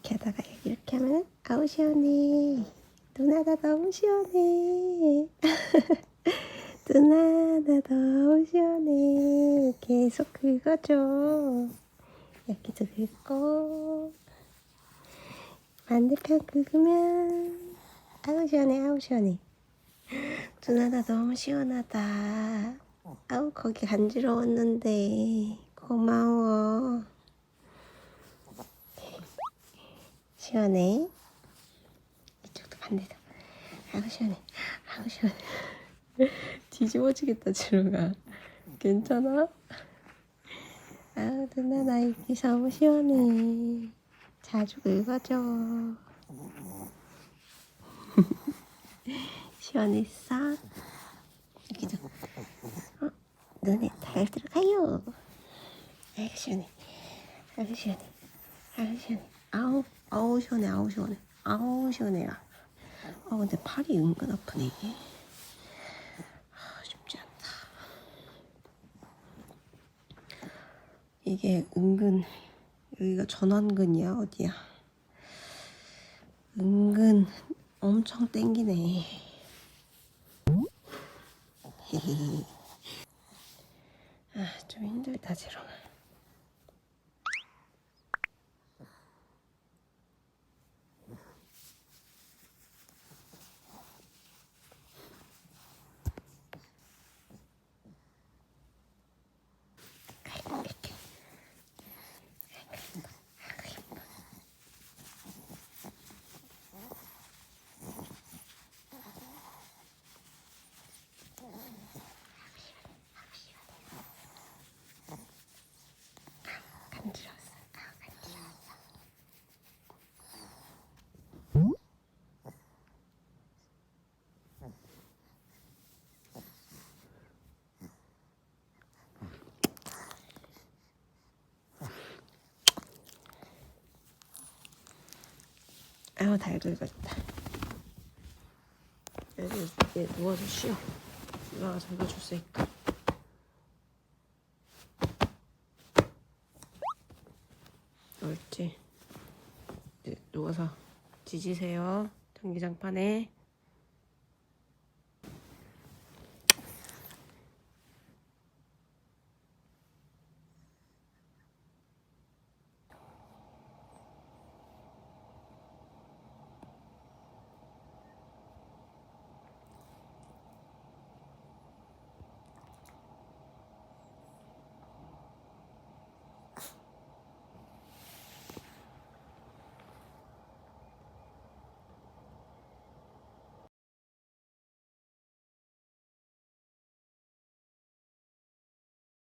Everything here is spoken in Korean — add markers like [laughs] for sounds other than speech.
이렇게 하다가 이렇게 하면 아우 시원해. 누나다 너무 시원해. [laughs] 누나다 너무 시원해. 계속 긁어줘. 여기도 긁고. 반대편 긁으면 아우 시원해 아우 시원해. 누나다 너무 시원하다. 아우 거기 간지러웠는데. 고마워 시원해. 이쪽도 반대도 아우 시원해. 아우 시원해. [laughs] 뒤집어지겠다 지루가. 괜찮아? 아우 누나 나 여기 너무 시원해. 자주 긁어줘. [laughs] 시원했어? 여기도 어? 눈에 달 들어가요. 아이고 시원해. 아이고 시원해. 아이고 시원해 아우 아우 시원해 아우 시원해. 아우 시원해라. 아 근데 팔이 은근 아프네 아, 쉽지 않다. 이게 은근 여기가 전완근이야 어디야? 은근 엄청 땡기네. [laughs] 아 좀 힘들다 지롱아 아이고 이렇게 간지러웠어 아 간지러웠어 아우 달 긁었다. 여기 이제 누워서 쉬어. 누나가 잡아줄 수 있까 옳지. 누워서 지지세요. 전기장판에